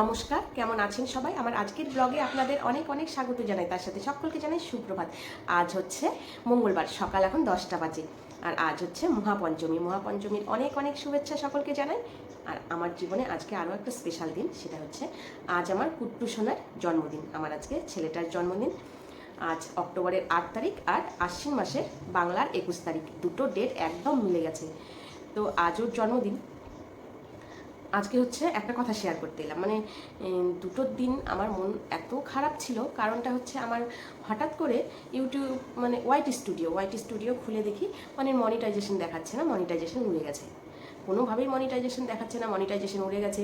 নমস্কার, কেমন আছেন সবাই? আমার আজকের ব্লগে আপনাদের অনেক অনেক স্বাগত জানাই। তার সাথে সকলকে জানাই সুপ্রভাত। আজ হচ্ছে মঙ্গলবার, সকাল এখন দশটা বাজে। আর আজ হচ্ছে মহাপঞ্চমী। মহাপঞ্চমীর অনেক অনেক শুভেচ্ছা সকলকে জানাই। আর আমার জীবনে আজকে আরও একটা স্পেশাল দিন, সেটা হচ্ছে আজ আমার কুট্টু সোনার জন্মদিন, আমার আজকে ছেলেটার জন্মদিন। আজ অক্টোবরের আট তারিখ আর আশ্বিন মাসের বাংলার একুশ তারিখ। দুটো ডেট একদম মিলে গেছে। তো আজ ওর জন্মদিন। আজকে হচ্ছে একটা কথা শেয়ার করতে এলাম। মানে দুটোর দিন আমার মন এত খারাপ ছিল, কারণটা হচ্ছে আমার হঠাৎ করে ইউটিউব মানে হোয়াইট স্টুডিও হোয়াইট স্টুডিও খুলে দেখি মানে মনিটাইজেশন দেখাচ্ছে না মনিটাইজেশন উড়ে গেছে। কোনোভাবেই মনিটাইজেশন দেখাচ্ছে না মনিটাইজেশন উড়ে গেছে।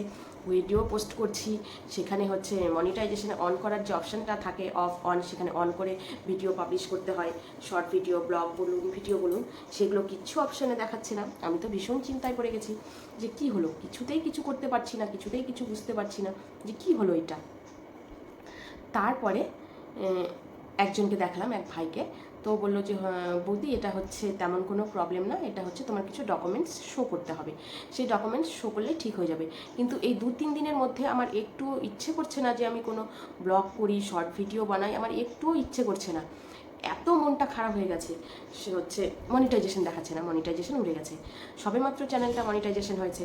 ভিডিও পোস্ট করছি, সেখানে হচ্ছে মনিটাইজেশন অন করার যে অপশানটা থাকে অফ অন সেখানে অন করে ভিডিও পাবলিশ করতে হয়। শর্ট ভিডিও ব্লগ বলুন ভিডিও বলুন, সেগুলো কিচ্ছু অপশানে দেখাচ্ছে না। আমি তো ভীষণ চিন্তায় পড়ে গেছি যে কি হলো? কিছুতেই কিছু করতে পারছি না, কিছুতেই কিছু বুঝতে পারছি না যে কি হলো এটা। তারপরে একজনকে দেখালাম এক ভাইকে। তো বলল যে হ্যাঁ, বৌদি এটা হচ্ছে তেমন কোনো প্রবলেম না এটা হচ্ছে তোমার কিছু ডকুমেন্টস শো করতে হবে। সেই ডকুমেন্টস শো করলে ঠিক হয়ে যাবে। কিন্তু এই দু তিন দিনের মধ্যে আমার একটু ইচ্ছে করছে না যে আমি কোনো ব্লগ করি শর্ট ভিডিও বানাই আমার একটুও ইচ্ছে করছে না। এত মনটা খারাপ হয়ে গেছে। সে হচ্ছে মনিটাইজেশন দেখাচ্ছে না মনিটাইজেশন উড়ে গেছে। সবেমাত্র চ্যানেলটা মনিটাইজেশন হয়েছে।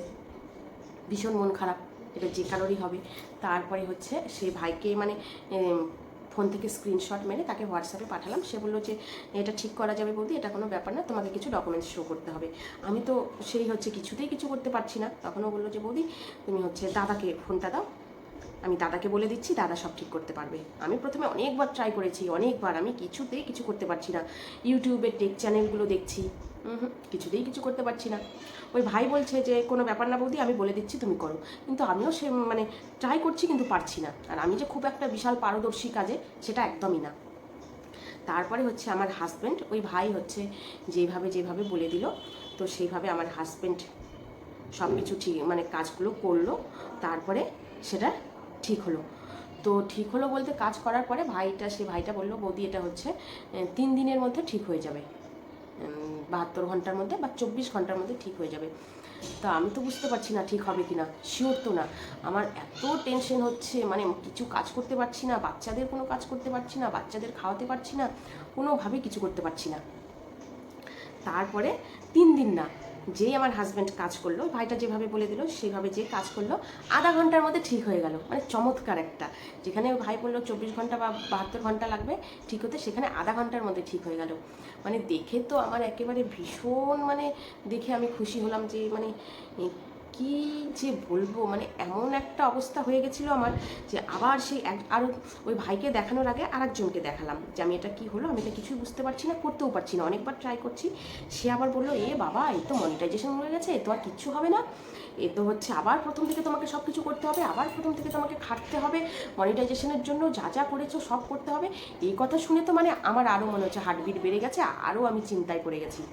ভীষণ মন খারাপ এটা যে কারোরই হবে। তারপরে হচ্ছে সে ভাইকে মানে ফোন থেকে স্ক্রিনশট মেরে তাকে হোয়াটসঅ্যাপে পাঠালাম। সে বলল যে, এটা ঠিক করা যাবে বলতে এটা কোনো ব্যাপার না, তোমাকে কিছু ডকুমেন্টস শো করতে হবে। আমি তো সেই হচ্ছে কিছুতেই কিছু করতে পারছি না। তখনও বলল যে, বৌদি, তুমি হচ্ছে দাদাকে ফোনটা দাও। আমি দাদাকে বলে দিচ্ছি, দাদা সব ঠিক করতে পারবে। আমি প্রথমে অনেকবার ট্রাই করেছি, অনেকবার। আমি কিছুতেই কিছু করতে পারছি না। ইউটিউবের টেক চ্যানেলগুলো দেখছি। কিছুতেই কিছু করতে পারছি না। ওই ভাই বলছে যে, কোনো ব্যাপার না বৌদি, আমি বলে দিচ্ছি, তুমি করো। কিন্তু আমিও সে মানে ট্রাই করছি কিন্তু পারছি না। আর আমি যে খুব একটা বিশাল পারদর্শী কাজে, সেটা একদমই না। তারপরে হচ্ছে আমার হাজব্যান্ড ওই ভাই হচ্ছে যেভাবে যেভাবে বলে দিল, তো সেইভাবে আমার হাজব্যান্ড সব কিছু ঠিক মানে কাজগুলো করল। তারপরে সেটা ঠিক হলো। তো ঠিক হলো বলতে কাজ করার পরে ভাইটা, সে ভাইটা বলল, বৌদি, এটা হচ্ছে তিন দিনের মধ্যে ঠিক হয়ে যাবে। বাহাত্তর ঘণ্টার মধ্যে বা চব্বিশ ঘণ্টার মধ্যে ঠিক হয়ে যাবে। তা আমি তো বুঝতে পারছি না ঠিক হবে কি না শিওর তো না। আমার এত টেনশন হচ্ছে মানে কিছু কাজ করতে পারছি না, বাচ্চাদের কোনো কাজ করতে পারছি না, বাচ্চাদের খাওয়াতে পারছি না, কোনোভাবেই কিছু করতে পারছি না। তারপরে তিন দিন না যেই আমার হাজব্যান্ড কাজ করল, ভাইটা যেভাবে বলে দিল, সেভাবে যে কাজ করল, আধা ঘণ্টার মধ্যে ঠিক হয়ে গেল। মানে চমৎকার একটা। যেখানে ভাই বলল চব্বিশ ঘণ্টা বা বাহাত্তর ঘণ্টা লাগবে, ঠিক হতে সেখানে আধা ঘণ্টার মধ্যে ঠিক হয়ে গেল। মানে দেখে তো আমার একেবারে ভীষণ মানে দেখে আমি খুশি হলাম যে মানে কি যে বলব? মানে এমন একটা অবস্থা হয়ে গেছিল আমার যে আবার সেই এক আরও ওই ভাইকে দেখানোর আগে আরেকজনকে দেখালাম যে আমি এটা কি হলো? আমি এটা কিছুই বুঝতে পারছি না, করতেও পারছি না। অনেকবার ট্রাই করছি, সে আবার বলল, এ বাবা, এই তো মনিটাইজেশন হয়ে গেছে, এ তো আর কিচ্ছু হবে না। এ তো হচ্ছে আবার প্রথম থেকে তোমাকে সব কিছু করতে হবে, আবার প্রথম থেকে তোমাকে খাটতে হবে। মনিটাইজেশনের জন্য যা যা করেছ সব করতে হবে। এই কথা শুনে তো মানে আমার আরও মনে হচ্ছে হার্টবিট বেড়ে গেছে আরও আমি চিন্তায় পড়ে গেছি।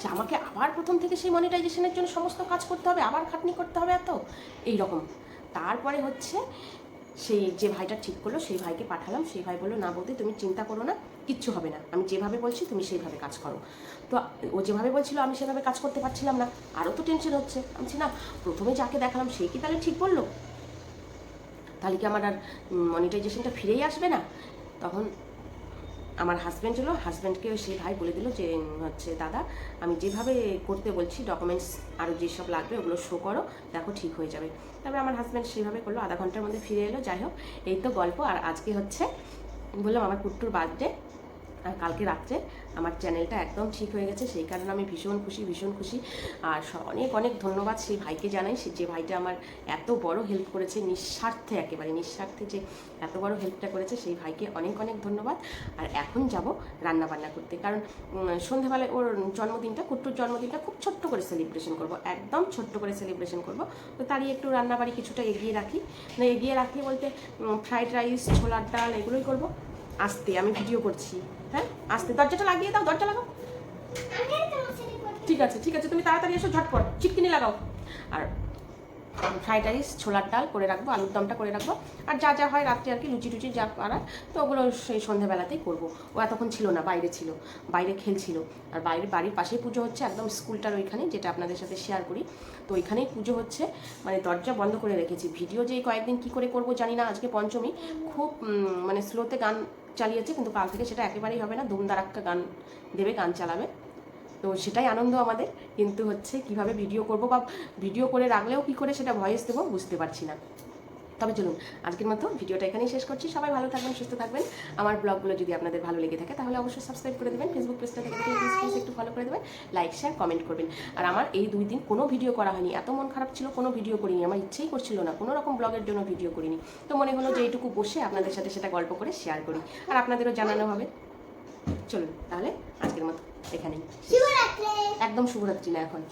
যে আমাকে আবার প্রথম থেকে সেই মনিটাইজেশনের জন্য সমস্ত কাজ করতে হবে, আবার খাটনি করতে হবে এত? এই রকম তারপরে হচ্ছে সেই যে ভাইটা ঠিক করল, সেই ভাইকে পাঠালাম। সেই ভাই বলল, না বলতে তুমি চিন্তা করো না, কিচ্ছু হবে না। আমি যেভাবে বলছি, তুমি সেইভাবে কাজ করো। তো ও যেভাবে বলছিল, আমি সেভাবে কাজ করতে পারছিলাম না। আরও তো টেনশন হচ্ছে। আমি না, প্রথমে যাকে দেখালাম, সে কি তাহলে ঠিক বলল? তাহলে কি আমার আর মনিটাইজেশনটা ফিরেই আসবে না? তখন আমার হাজব্যান্ড হলো হাজব্যান্ডকে সেই ভাই বলে দিল যে হচ্ছে দাদা, আমি যেভাবে করতে বলছি ডকুমেন্টস আরও যেসব লাগবে ওগুলো শো করো, দেখো ঠিক হয়ে যাবে। তারপরে আমার হাজব্যান্ড সেইভাবে করল, আধা ঘণ্টার মধ্যে ফিরে এলো, যাই হোক, এই তো গল্প। আর আজকে হচ্ছে, বললাম আমার কুট্টুর বার্থডে আর কালকে রাত্রে আমার চ্যানেলটা একদম ঠিক হয়ে গেছে সেই কারণে আমি ভীষণ খুশি ভীষণ খুশি। আর অনেক অনেক ধন্যবাদ সেই ভাইকে জানাই সে যে ভাইটা আমার এত বড় হেল্প করেছে নিঃস্বার্থে একেবারে নিঃস্বার্থে যে এত বড় হেল্পটা করেছে সেই ভাইকে অনেক অনেক ধন্যবাদ। আর এখন যাব রান্না বান্না করতে কারণ উম, সন্ধেবেলায় ওর জন্মদিনটা কুট্টুর জন্মদিনটা খুব ছোট্ট করে সেলিব্রেশন করব একদম ছোট্ট করে সেলিব্রেশন করব। তো তারই একটু রান্নাবাড়ি কিছুটা এগিয়ে রাখি। এগিয়ে রাখি বলতে ফ্রাইড রাইস ছোলার ডাল এগুলোই করব। আস্তে আমি ভিডিও করছি। হ্যাঁ? আসতে দরজাটা লাগিয়ে দাও দরজা লাগাও। ঠিক আছে ঠিক আছে তুমি তাড়াতাড়ি এসো ঝটপট। চিটকিনি লাগাও। আর ফ্রাইড রাইস, ছোলার ডাল করে রাখব, আলুর দমটা করে রাখব। আর যা যা হয় রাত্রে আর কি লুচি টুচি যা করার, তো ওগুলো সেই সন্ধ্যাবেলাতেই করব। ও এতক্ষণ ছিল না, বাইরে ছিল, বাইরে খেলছিল। আর বাইরে বাড়ির পাশেই পুজো হচ্ছে, একদম স্কুলটার ওইখানে, যেটা আপনাদের সাথে শেয়ার করি। তো ওইখানেই পুজো হচ্ছে মানে দরজা বন্ধ করে রেখেছি। ভিডিও যে কয়েকদিন কী করে করব জানি না, আজকে পঞ্চমী। খুব মানে স্লোতে গান চালিয়েছে, কিন্তু কাল থেকে সেটা একেবারেই হবে না। ধুমধারাক্কা গান দেবে, গান চালাবে। তো সেটাই আনন্দ আমাদের। কিন্তু হচ্ছে কীভাবে ভিডিও করব বা ভিডিও করে রাখলেও কি করে সেটা ভয়েস দেবো বুঝতে পারছি না। তবে চলুন, আজকের মতো ভিডিওটা এখানেই শেষ করছি। সবাই ভালো থাকবেন, সুস্থ থাকবেন। আমার ব্লগগুলো যদি আপনাদের ভালো লেগে থাকে, তাহলে অবশ্যই সাবস্ক্রাইব করে দেবেন। ফেসবুক পেজটা থেকে প্লিজ একটু ফলো করে দেবেন। লাইক শেয়ার কমেন্ট করবেন। আর আমার এই দুই দিন কোনো ভিডিও করা হয়নি। এত মন খারাপ ছিল, কোনো ভিডিও করিনি। আমার ইচ্ছেই করছিল না, কোনো রকম ব্লগের জন্য ভিডিও করিনি। তো মনে হলো যে এইটুকু বসে আপনাদের সাথে সেটা গল্প করে শেয়ার করি। আর আপনাদেরও জানানো হবে। চলুন তাহলে আজকের মতো এখানেই একদম শুভরাত্রি না এখন।